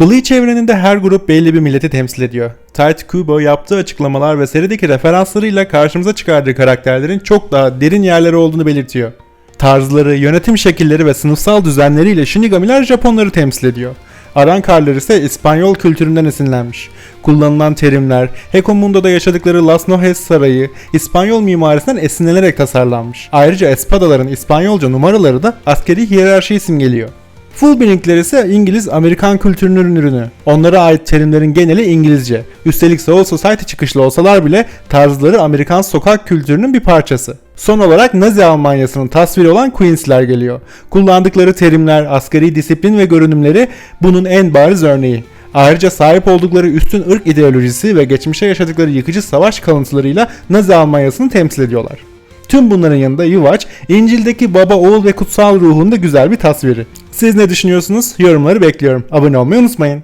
Bleach evreninde her grup belli bir milleti temsil ediyor. Tite Kubo yaptığı açıklamalar ve serideki referanslarıyla karşımıza çıkardığı karakterlerin çok daha derin yerleri olduğunu belirtiyor. Tarzları, yönetim şekilleri ve sınıfsal düzenleriyle Shinigamiler Japonları temsil ediyor. Arankarlar ise İspanyol kültüründen esinlenmiş. Kullanılan terimler, Hekomundo'da yaşadıkları Las Nojes Sarayı, İspanyol mimarisinden esinlenerek tasarlanmış. Ayrıca espadaların İspanyolca numaraları da askeri hiyerarşiyi simgeliyor. Fullbring'ler ise İngiliz-Amerikan kültürünün ürünü. Onlara ait terimlerin geneli İngilizce. Üstelik Soul Society çıkışlı olsalar bile tarzları Amerikan sokak kültürünün bir parçası. Son olarak Nazi Almanyası'nın tasviri olan Queens'ler geliyor. Kullandıkları terimler, askeri disiplin ve görünümleri bunun en bariz örneği. Ayrıca sahip oldukları üstün ırk ideolojisi ve geçmişte yaşadıkları yıkıcı savaş kalıntılarıyla Nazi Almanyası'nı temsil ediyorlar. Tüm bunların yanında Yuvaç, İncil'deki baba, oğul ve kutsal ruhun da güzel bir tasviri. Siz ne düşünüyorsunuz? Yorumları bekliyorum. Abone olmayı unutmayın.